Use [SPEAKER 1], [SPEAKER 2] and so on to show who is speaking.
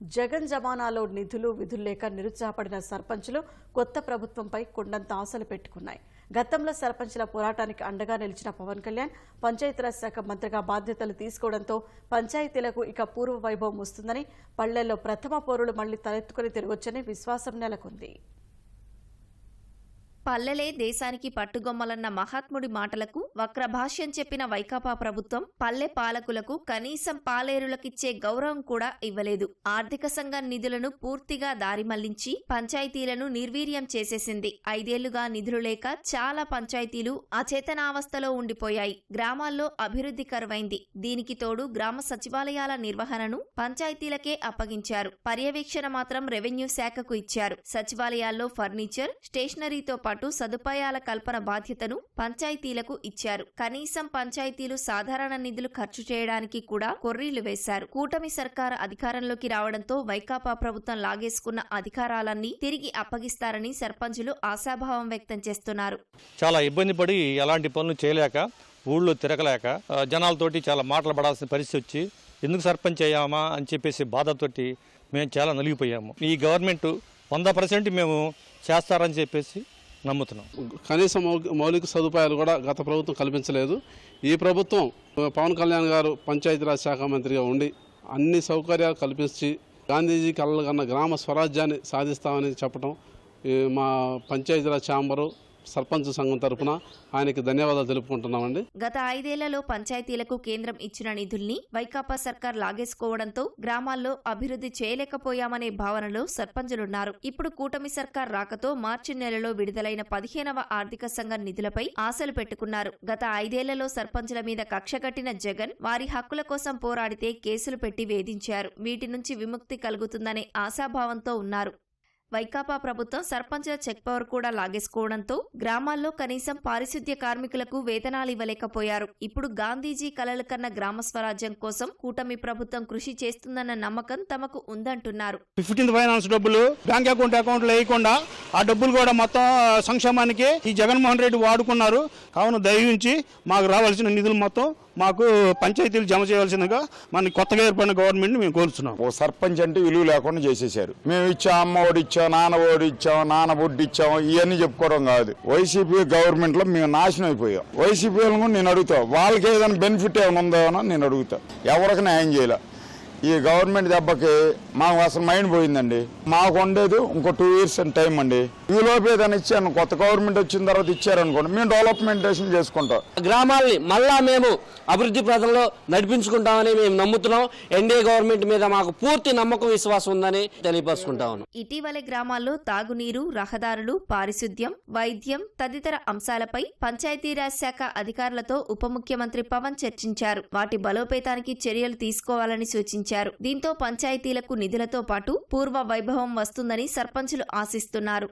[SPEAKER 1] జగన్ జమానాలో నిధులు విధులు లేక నిరుత్సాహపడిన సర్పంచులు కొత్త ప్రభుత్వంపై కొండంత ఆశలు పెట్టుకున్నాయి. గతంలో సర్పంచుల పోరాటానికి అండగా నిలిచిన పవన్ కళ్యాణ్ పంచాయతీరాజ్ శాఖ మంత్రిగా బాధ్యతలు తీసుకోవడంతో పంచాయతీలకు ఇక పూర్వ వైభవం వస్తుందని పల్లెల్లో ప్రథమ పౌరులు మళ్ళీ తలెత్తుకుని తిరగొచ్చని విశ్వాసం నెలకొంది.
[SPEAKER 2] పల్లెలే దేశానికి పట్టుగొమ్మలన్న మహాత్ముడి మాటలకు వక్రభాష్యం చెప్పిన వైకాపా ప్రభుత్వం పల్లె పాలకులకు కనీసం పాలేరులకిచ్చే గౌరవం కూడా ఇవ్వలేదు. ఆర్థిక సంఘం నిధులను పూర్తిగా దారి మళ్ళించి పంచాయతీలను నిర్వీర్యం చేసేసింది. ఐదేళ్ళుగా నిధులు లేక చాలా పంచాయతీలు అచేతనావస్థలో ఉండిపోయాయి. గ్రామాల్లో అభివృద్ధి కరువైంది. దీనికి తోడు గ్రామ సచివాలయాల నిర్వహణను పంచాయతీలకే అప్పగించారు. పర్యవేక్షణ మాత్రం రెవెన్యూ శాఖకు ఇచ్చారు. సచివాలయాల్లో ఫర్నిచర్ స్టేషనరీతో పాటు సదుపాయాల కల్పన బాధ్యతను పంచాయతీలకు ఇచ్చారు. కనీసం పంచాయతీలు సాధారణ నిధులు ఖర్చు చేయడానికి కూడా కొర్రీలు వేశారు. కూటమి సర్కారు అధికారంలోకి రావడంతో వైకాపా ప్రభుత్వం లాగేసుకున్న అధికారాలన్నీ తిరిగి అప్పగిస్తారని సర్పంచులు ఆశాభావం వ్యక్తం చేస్తున్నారు.
[SPEAKER 3] చాలా ఇబ్బంది పడి ఎలాంటి పనులు చేయలేక ఊళ్ళో తిరగలేక జనాలతోటి చాలా మాటలు పడాల్సిన పరిస్థితి వచ్చి ఎందుకు సర్పంచ్ అయ్యామా? అని చెప్పేసి బాధతోటి మేము చాలా నలిగిపోయాము. ఈ గవర్నమెంట్ వంద పర్సెంట్ మేము చేస్తారని చెప్పేసి నమ్ముతున్నాం.
[SPEAKER 4] కనీస మౌలిక సదుపాయాలు కూడా గత ప్రభుత్వం కల్పించలేదు. ఈ ప్రభుత్వం పవన్ కళ్యాణ్ గారు పంచాయతీరాజ్ శాఖ మంత్రిగా ఉండి అన్ని సౌకర్యాలు కల్పించి గాంధీజీ కలలు కన్న గ్రామ స్వరాజ్యాన్ని సాధిస్తామని చెప్పడం ఈ మా పంచాయతీరాజ్ ఛాంబరు సర్పంచ్ సంఘం తరపున ఆయనకి ధన్యవాదాలు తెలుపుకుంటున్నామండి.
[SPEAKER 2] గత ఐదేళ్ళలో పంచాయతీలకు కేంద్రం ఇచ్చిన నిధుల్ని వైకాపా సర్కార్ లాగేసుకోవడంతో గ్రామాల్లో అభివృద్ధి చేయలేకపోయామనే భావనలో సర్పంచులున్నారు. ఇప్పుడు కూటమి సర్కార్ రాకతో మార్చి నెలలో విడుదలైన పదిహేనవ ఆర్థిక సంఘం నిధులపై ఆశలు పెట్టుకున్నారు. గత ఐదేళ్ళలో సర్పంచుల మీద కక్ష కట్టిన జగన్ వారి హక్కుల కోసం పోరాడితే కేసులు పెట్టి వేధించారు. వీటి నుంచి విముక్తి కలుగుతుందనే ఆశాభావంతో ఉన్నారు. వైకాపా ప్రభుత్వం సర్పంచుల చెక్ పవర్ కూడా లాగేసుకోవడంతో గ్రామాల్లో కనీసం పారిశుద్ధ్య కార్మికులకు వేతనాలు ఇవ్వలేకపోయారు. ఇప్పుడు గాంధీజీ కలలు కన్న గ్రామ స్వరాజ్యం కోసం కూటమి ప్రభుత్వం కృషి చేస్తుందన్న నమ్మకం తమకు ఉందంటున్నారు.
[SPEAKER 5] ఫిఫ్టీన్త్ ఫైనాన్స్ డబ్బులు బ్యాంక్ అకౌంట్ అకౌంట్ లేకుండా ఆ డబ్బులు కూడా మొత్తం సంక్షేమానికి ఈ జగన్మోహన్ రెడ్డి వాడుకున్నారు. కావున దయించి మాకు రావాల్సిన నిధులు మొత్తం మాకు పంచాయతీలు జమ చేయవలసిందిగా మన కొత్తగా ఏర్పడిన గవర్నమెంట్ మేము కోరుతున్నాం
[SPEAKER 6] ఓ సర్పంచ్ అంటే విలువ లేకుండా చేసేసారు మేము ఇచ్చాం అమ్మ ఓడి ఇచ్చాం నాన్న ఓడి ఇచ్చాం నాన్న బొడ్డు ఇచ్చాం ఇవన్నీ చెప్పుకోవడం కాదు. వైసీపీ గవర్నమెంట్లో మేము నాశనం అయిపోయాం. వైసీపీ వాళ్ళని కూడా నేను అడుగుతా. వాళ్ళకి ఏదైనా బెనిఫిట్ ఏమైనా ఉందో అని నేను అడుగుతా. ఎవరికి న్యాయం చేయలే? ఈ గవర్నమెంట్ దెబ్బకి మాకు అసలు మైండ్ పోయిందండి. మాకు ఉండేది ఇంకో టూ ఇయర్స్ అండ్ టైం అండి. ఈ లోపు ఏదైనా ఇచ్చాను. కొత్త గవర్నమెంట్ వచ్చిన తర్వాత ఇచ్చారనుకోండి. మేము డెవలప్మెంటేషన్ చేసుకుంటాం.
[SPEAKER 7] గ్రామాల్ని మళ్ళా మేము అభివృద్ధి ప్రదంలో నడిపించుకుంటామని మేము నమ్ముతున్నాం. ఎన్డీఏ గవర్నమెంట్ మీద మాకు పూర్తి నమ్మకం విశ్వాసం ఉందని తెలియపరుచుకుంటా ఉన్నాం.
[SPEAKER 2] ఇటీవలే గ్రామాల్లో తాగునీరు రహదారులు పారిశుద్ధ్యం వైద్యం తదితర అంశాలపై పంచాయతీరాజ్ శాఖ అధికారులతో ఉప ముఖ్యమంత్రి పవన్ చర్చించారు. వాటి బలోపేతానికి చర్యలు తీసుకోవాలని సూచించారు. దీంతో పంచాయతీలకు నిధులతో పాటు పూర్వ వైభవం వస్తుందని సర్పంచులు ఆశిస్తున్నారు.